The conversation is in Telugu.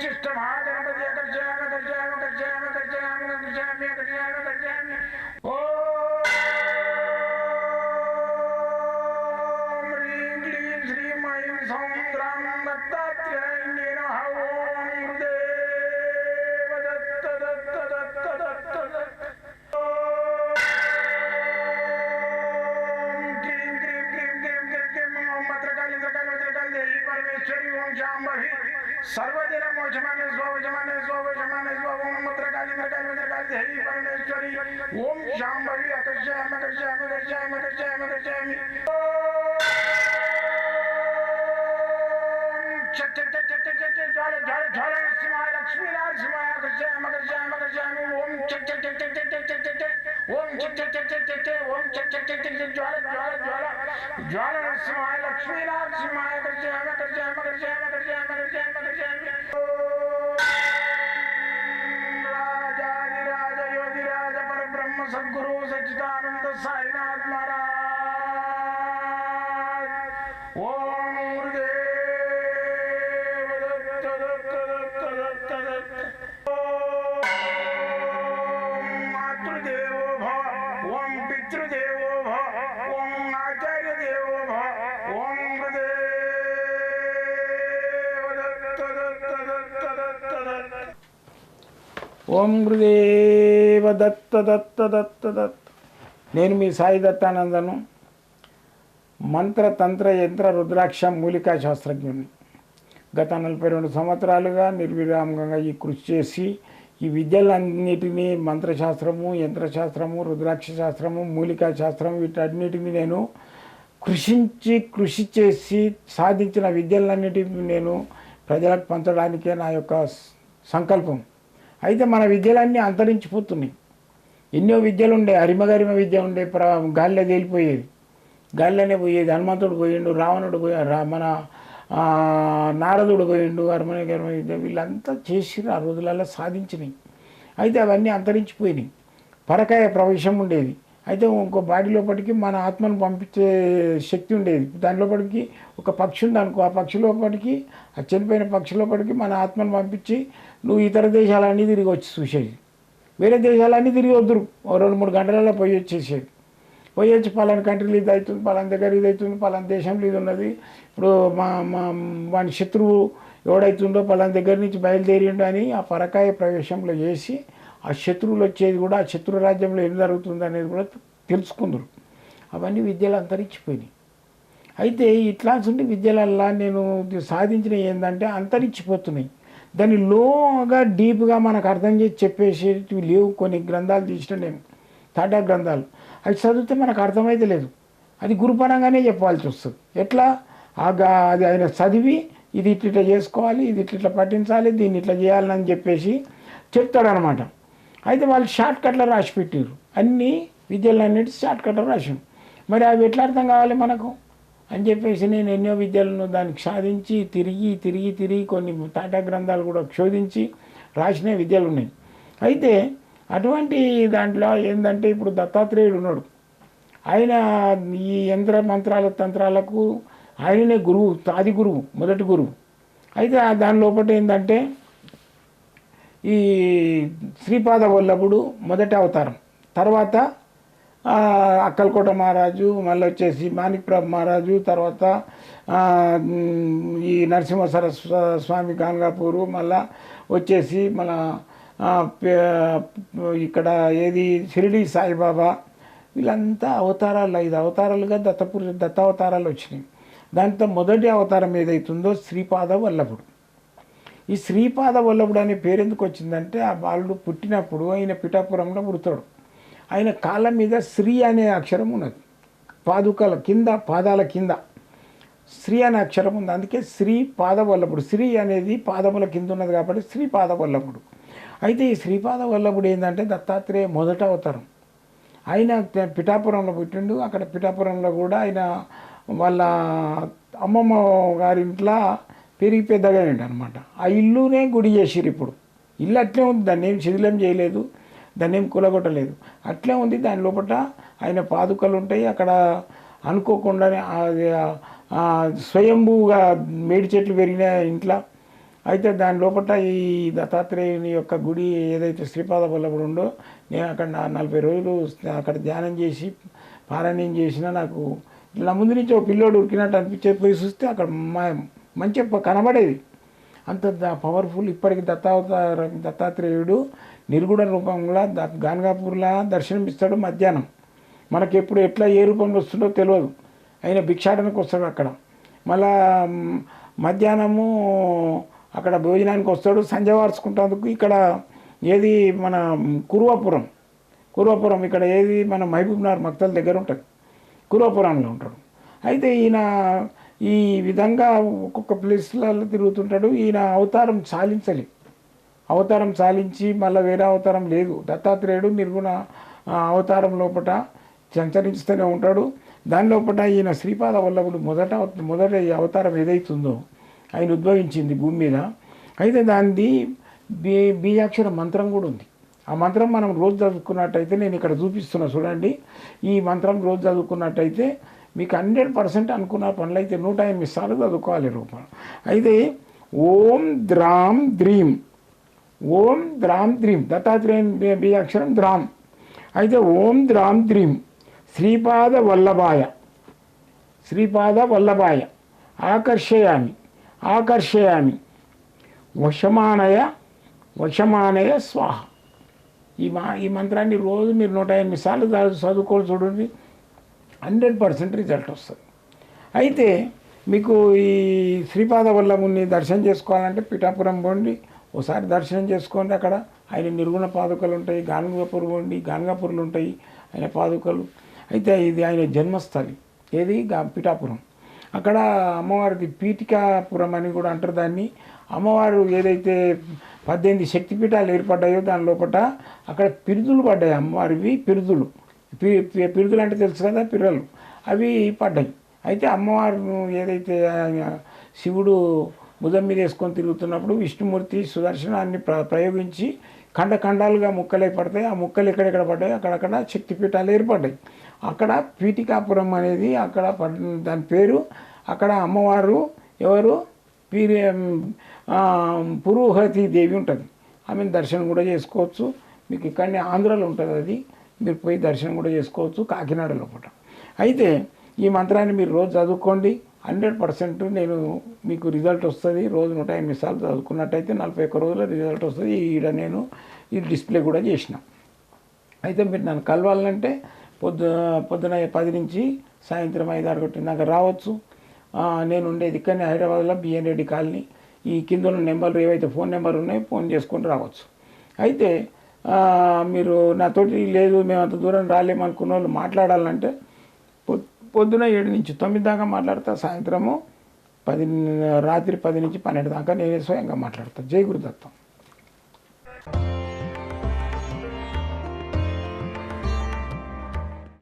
चिष्ट महागणपति अकर्षयाम अकर्षयाम अकर्षयाम अकर्षयाम क्रीं क्रीं परमेश्वरी ओम शाम्भवी सर्वदिनं वजमाने स्वजमाने स्वजमाने स्वमत्र कालिन्द्र कालिन्द्र कालि हरि परमेश्वरी ओम शाम्भवी अकर्षयाम अकर्षयाम अकर्षयाम अकर्षयाम अकर्षयामि ज्वाले ज्वाले ज्वाले सिमाय लक्ष्मी लाल सिमाय अकर्षयाम अकर्षयाम अकर्षयामि ओम चक चक चक चक चक चक चक ओम चक चक चक चक चक ओम चक चक चक चक ज्वाले ज्वाले ज्वाला ज्वाला सिमाय लक्ष्मी लाल सिमाय अकर्षयाम अकर्षयाम अकर्षयाम अकर्षयाम ఓం గురుదేవ దత్త దత్త దత్త దత్త. నేను మీ సాయి దత్తానందను. మంత్ర తంత్ర యంత్ర రుద్రాక్ష మూలికా శాస్త్రజ్ఞుని. గత నలభై రెండు సంవత్సరాలుగా నిర్విరామంగా ఈ కృషి చేసి ఈ విద్యలన్నిటినీ మంత్రశాస్త్రము యంత్రశాస్త్రము రుద్రాక్ష శాస్త్రము మూలికా శాస్త్రం వీటన్నిటిని నేను కృషించి కృషి చేసి సాధించిన విద్యలన్నిటిని నేను ప్రజలకు పంచడానికే నా యొక్క సంకల్పం. అయితే మన విద్యలన్నీ అంతరించిపోతున్నాయి. ఎన్నో విద్యలు ఉండే అరిమగరిమ విద్య ఉండే ప్ర గాలిలో తేలిపోయేది. గాలిలోనే పోయేది. హనుమంతుడు పోయిండు రావణుడు పోయి మన నారదుడు పోయిండు హరిమగరిమ విద్య వీళ్ళంతా చేసిరు ఆ రోజులలో సాధించినాయి అయితే అవన్నీ అంతరించిపోయినాయి. పరకాయ ప్రవేశం ఉండేది. అయితే ఇంకో బాడీ లోపలికి మన ఆత్మను పంపించే శక్తి ఉండేది. దాని లోపలికి ఒక పక్షి ఉంది అనుకో ఆ పక్షి లోపలికి ఆ చనిపోయిన పక్షి లోపలికి మన ఆత్మను పంపించి నువ్వు ఇతర దేశాలన్నీ తిరిగి వచ్చి చూసేది వేరే దేశాలన్నీ తిరిగి వద్దురు. రెండు మూడు గంటలలో పోయి వచ్చేసేది పోయి వచ్చి పలానా కంట్రీలో ఇది అవుతుంది పలానా దగ్గర ఇది అవుతుంది పలానా దేశంలో ఇది ఉన్నది. ఇప్పుడు మా మా వాని శత్రువు ఎవడైతుండో పలానా దగ్గర నుంచి బయలుదేరిండో అని ఆ పరకాయ ప్రవేశంలో చేసి ఆ శత్రువులు వచ్చేది కూడా ఆ శత్రు రాజ్యంలో ఏం జరుగుతుంది అనేది కూడా తెలుసుకుందరు. అవన్నీ విద్యలు అంతరించిపోయినాయి. అయితే ఇట్లాంటి విద్యలల్లా నేను సాధించిన ఏంటంటే అంతరించిపోతున్నాయి. దాన్ని లోగా డీప్గా మనకు అర్థం చేసి చెప్పేసేటివి లేవు. కొన్ని గ్రంథాలు తీసిన నేను తాటా గ్రంథాలు. అవి చదివితే మనకు అర్థమైతే లేదు. అది గురుపరంగానే చెప్పాల్సి వస్తుంది. ఎట్లా? ఆ అది ఆయన చదివి ఇది ఇట్లా ఇట్లా చేసుకోవాలి ఇది ఇట్లా ఇట్లా పట్టించాలి దీన్ని ఇట్లా చేయాలని చెప్పేసి చెప్తాడనమాట. అయితే వాళ్ళు షార్ట్ కట్లో రాసి పెట్టారు అన్ని విద్యలన్నిటి షార్ట్ కట్లో రాసాం మరి అవి ఎట్లా అర్థం కావాలి మనకు? అని చెప్పేసి నేను ఎన్నో విద్యలను దానికి సాధించి తిరిగి తిరిగి తిరిగి కొన్ని తాటా గ్రంథాలు కూడా శోధించి రాసిన విద్యలు ఉన్నాయి. అయితే అటువంటి దాంట్లో ఏంటంటే ఇప్పుడు దత్తాత్రేయుడు ఉన్నాడు. ఆయన ఈ యంత్ర మంత్రాల తంత్రాలకు ఆయననే గురువు ఆది గురువు మొదటి గురువు. అయితే దాని లోపల ఏంటంటే ఈ శ్రీపాద వల్లభుడు మొదటి అవతారం తర్వాత అక్కలకోట మహారాజు మళ్ళీ వచ్చేసి మాణిక్ప్రభు మహారాజు తర్వాత ఈ నరసింహ సరస్వ స్వామి గాంగాపూరు మళ్ళా వచ్చేసి మన పే- ఇక్కడ ఏది షిరిడి సాయిబాబా వీళ్ళంతా అవతారాలు ఐదు అవతారాలుగా దత్తపురు దత్తావతారాలు వచ్చినాయి. దాంతో మొదటి అవతారం ఏదైతుందో శ్రీపాద వల్లభుడు. ఈ శ్రీపాద వల్లభుడు అనే పేరు ఎందుకు వచ్చిందంటే ఆ బాలుడు పుట్టినప్పుడు ఆయన పిఠాపురంలో పుడతాడు. ఆయన కాళ్ళ మీద శ్రీ అనే అక్షరం ఉన్నది. పాదుకల కింద పాదాల కింద. శ్రీ అనే అక్షరం ఉంది. అందుకే శ్రీ పాదవల్లభుడు. శ్రీ అనేది పాదముల కింద ఉన్నది కాబట్టి శ్రీ పాదవల్లభుడు. అయితే ఈ శ్రీపాద వల్లభుడు ఏంటంటే దత్తాత్రేయ మొదట అవతారం. ఆయన పిఠాపురంలో పుట్టిండు. అక్కడ పిఠాపురంలో కూడా ఆయన వాళ్ళ అమ్మమ్మ గారింట్లో పెరిగి పెద్దగా అనమాట ఆ ఇల్లునే గుడి చేసిరు ఇప్పుడు. ఇల్లు అట్లే ఉంది. దాన్ని ఏం శిథిలం చేయలేదు. దాన్ని ఏం కూలగొట్టలేదు. అట్లే ఉంది దాని లోపల ఆయన పాదుకలు ఉంటాయి అక్కడ అనుకోకుండానే స్వయంభూగా మేడి చెట్లు పెరిగిన ఇంట్లో. అయితే దాని లోపల ఈ దత్తాత్రేయుని యొక్క గుడి ఏదైతే శ్రీపాద వల్లభుడు ఉందో నేను అక్కడ నలభై రోజులు అక్కడ ధ్యానం చేసి పారాయణం చేసినా నాకు నా ముందు నుంచి ఒక పిల్లోడు ఉరికినట్టు అనిపించేది పోయి చూస్తే అక్కడ మా- మంచిగా కనబడేది. అంత ద- పవర్ఫుల్ ఇప్పటికి దత్తావతార దత్తాత్రేయుడు నిర్గుణ రూపంలో ద- గాన్గాపూర్లా దర్శనమిస్తాడు మధ్యాహ్నం. మనకి ఎప్పుడు ఎట్లా ఏ రూపంలో వస్తుందో తెలియదు. ఆయన భిక్షాటనకు వస్తాడు అక్కడ. మళ్ళా మధ్యాహ్నము అక్కడ భోజనానికి వస్తాడు. సంజ వార్చుకుంటేందుకు ఇక్కడ ఏది మన కురువాపురం. కురువాపురం ఇక్కడ ఏది మన మహబూబ్నగర్ మక్తల దగ్గర ఉంటుంది. కురువాపురంలో ఉంటాడు. అయితే ఈయన ఈ విధంగా ఒక్కొక్క ప్లేస్లలో తిరుగుతుంటాడు. ఈయన అవతారం చాలించలే. అవతారం చాలించి మళ్ళీ వేరే అవతారం లేదు. దత్తాత్రేయుడు నిర్గుణ అవతారం లోపట సంచరిస్తూనే ఉంటాడు. దాని లోపల ఈయన శ్రీపాద వల్లభుడు మొదట మొదట ఈ అవతారం ఏదైతుందో ఆయన ఉద్భవించింది భూమి మీద. అయితే దానిది బీ బీజాక్షర మంత్రం కూడా ఉంది. ఆ మంత్రం మనం రోజు చదువుకున్నట్టయితే నేను ఇక్కడ చూపిస్తున్నా చూడండి. ఈ మంత్రం రోజు చదువుకున్నట్టయితే మీకు హండ్రెడ్ పర్సెంట్ అనుకున్న పనులు అయితే నూట ఎనిమిది సార్లు చదువుకోవాలి రూపం. అయితే ఓం ద్రాం ద్రీం. ఓం ద్రాం ద్రీం. దత్తాత్రేయం బి అక్షరం ద్రాం. అయితే ఓం ద్రాం ద్రీం. శ్రీపాద వల్లభాయ. శ్రీపాద వల్లభాయ. ఆకర్షయామి. ఆకర్షయామి. వశమానయ వశమానయ స్వాహ. ఈ మా ఈ మంత్రాన్ని రోజు మీరు నూట ఎనిమిది సార్లు చదువుకోవాలి చూడండి. హండ్రెడ్ పర్సెంట్ రిజల్ట్ వస్తుంది. అయితే మీకు ఈ శ్రీపాద వల్లభుని దర్శనం చేసుకోవాలంటే పిఠాపురం పోండి ఒకసారి దర్శనం చేసుకోండి అక్కడ. ఆయన నిర్గుణ పాదుకలు ఉంటాయి గాన్గాపూర్ పోండి గాన్గాపూర్లు ఉంటాయి ఆయన పాదుకలు. అయితే ఇది ఆయన జన్మస్థలి ఏది? గా పిఠాపురం. అక్కడ అమ్మవారిది పీఠికాపురం అని కూడా అంటారు దాన్ని. అమ్మవారు ఏదైతే పద్దెనిమిది శక్తిపీఠాలు ఏర్పడ్డాయో దాని లోపల అక్కడ పిరుదులు పడ్డాయి అమ్మవారివి పిరుదులు. పి- పి- పిరుదులు అంటే తెలుసు కదా పిర్రలు. అవి పడ్డాయి. అయితే అమ్మవారు ఏదైతే శివుడు బుధం మీద వేసుకొని తిరుగుతున్నప్పుడు విష్ణుమూర్తి సుదర్శనాన్ని ప్ర ప్రయోగించి ఖండ ఖండాలుగా ముక్కలే పడతాయి. ఆ ముక్కలు ఎక్కడెక్కడ పడ్డాయి? అక్కడక్కడ శక్తిపీఠాలు ఏర్పడ్డాయి. అక్కడ పీఠికాపురం అనేది అక్కడ దాని పేరు. అక్కడ అమ్మవారు ఎవరు? పీరి పురోహతి దేవి ఉంటుంది. ఆమెను దర్శనం కూడా చేసుకోవచ్చు. మీకు ఇక్కడనే ఆంధ్రాలో ఉంటుంది అది. మీరు పోయి దర్శనం కూడా చేసుకోవచ్చు కాకినాడలో పూట అయితే ఈ మంత్రాన్ని మీరు రోజు చదువుకోండి. హండ్రెడ్ పర్సెంట్ నేను మీకు రిజల్ట్ వస్తుంది. రోజు నూట ఎనిమిది సార్లు చదువుకున్నట్టయితే నలభై ఒక్క రోజుల రిజల్ట్ వస్తుంది. ఈడ నేను ఈ డిస్ప్లే కూడా చేసిన. అయితే మీరు నన్ను కలవాలంటే పొద్దు పొద్దున పది నుంచి సాయంత్రం ఐదు ఆరు నాకు రావచ్చు. నేను ఉండేది ఇక్కడనే హైదరాబాద్లో బిఎన్ రెడ్డి కాలనీ. ఈ కింద ఉన్న నెంబర్లు ఏవైతే ఫోన్ నెంబర్ ఉన్నాయో ఫోన్ చేసుకొని రావచ్చు. అయితే మీరు నాతోటి లేదు మేము అంత దూరం రాలేమనుకున్న వాళ్ళు మాట్లాడాలంటే పొద్- పొద్దున ఏడు నుంచి తొమ్మిది దాకా మాట్లాడతా సాయంత్రము పది రాత్రి పది నుంచి పన్నెండు దాకా నేనే స్వయంగా మాట్లాడతాను జై గురుదత్తం.